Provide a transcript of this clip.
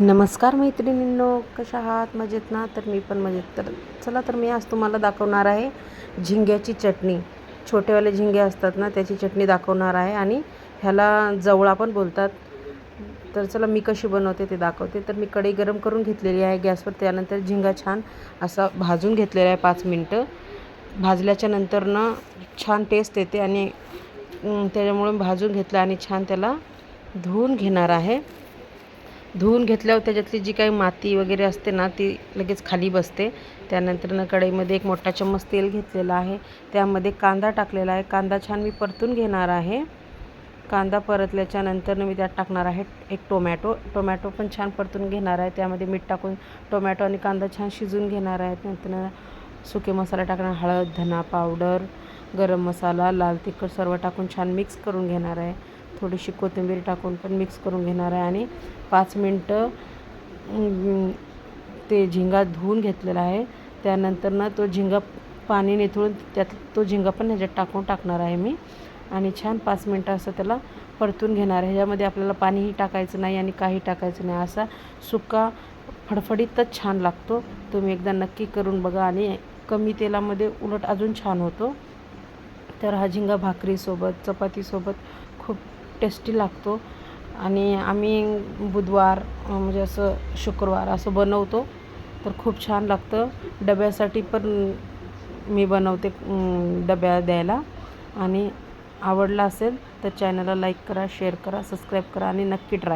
नमस्कार मैत्रिणींनो कशा आहात? मजेत ना? तर मी पण मजेत. तर चला तर मी आज तुम्हाला दाखवणार आहे झिंग्याची चटणी. छोटेवाले झिंगे असतात ना त्याची चटणी दाखवणार आहे आणि ह्याला जवळा पण बोलतात. तर चला मी कशी बनवते ते दाखवते. तर मी कढई गरम करून घेतलेली आहे गॅसवर. त्यानंतर झिंगा छान असा भाजून घेतलेला आहे पाच मिनटं. भाजल्याच्या नंतर ना छान टेस्ट येते आणि त्याच्यामुळे भाजून घेतलं आणि छान त्याला धुवून घेणार आहे. धुवून घेतल्यावर त्याच्यातली जी काही माती वगैरे असते ना ती लगेच खाली बसते. त्यानंतरनं कढईमध्ये एक मोठा चम्मच तेल घेतलेला आहे. त्यामध्ये कांदा टाकलेला आहे. कांदा छान मी परतून घेणार आहे. कांदा परतल्याच्यानंतरनं मी त्यात टाकणार आहे एक टोमॅटो. टोमॅटो पण छान परतून घेणार आहे. त्यामध्ये मीठ टाकून टोमॅटो आणि कांदा छान शिजून घेणार आहेत नंतर सुके मसाला टाकणार हळद धना पावडर गरम मसाला लाल तिखट सर्व टाकून छान मिक्स करून घेणार आहे. थोडीशी कोथिंबीर टाकून पण मिक्स करून घेणार आहे आणि पाच मिनटं ते झिंगा धुवून घेतलेला आहे. त्यानंतर ना तो झिंगा पाणी निथळून त्यात तो झिंगा पण ह्याच्यात टाकून टाकणार आहे मी. आणि छान पाच मिनटं असं त्याला परतून घेणार आहे. ह्याच्यामध्ये आपल्याला पाणीही टाकायचं नाही आणि काही टाकायचं नाही. असा सुका फडफडीतच छान लागतो. तुम्ही एकदा नक्की करून बघा आणि कमी तेलामध्ये उलट अजून छान होतो. तर हा झिंगा भाकरीसोबत चपातीसोबत खूप टेस्टी लागतो. आणि आम्ही बुधवार म्हणजे असं शुक्रवार असं बनवतो. तर खूप छान लागतं. डब्यासाठी पण मी बनवते डब्या द्यायला. आणि आवडला असेल तर चॅनलला लाईक करा शेअर करा सबस्क्राईब करा आणि नक्की ट्राय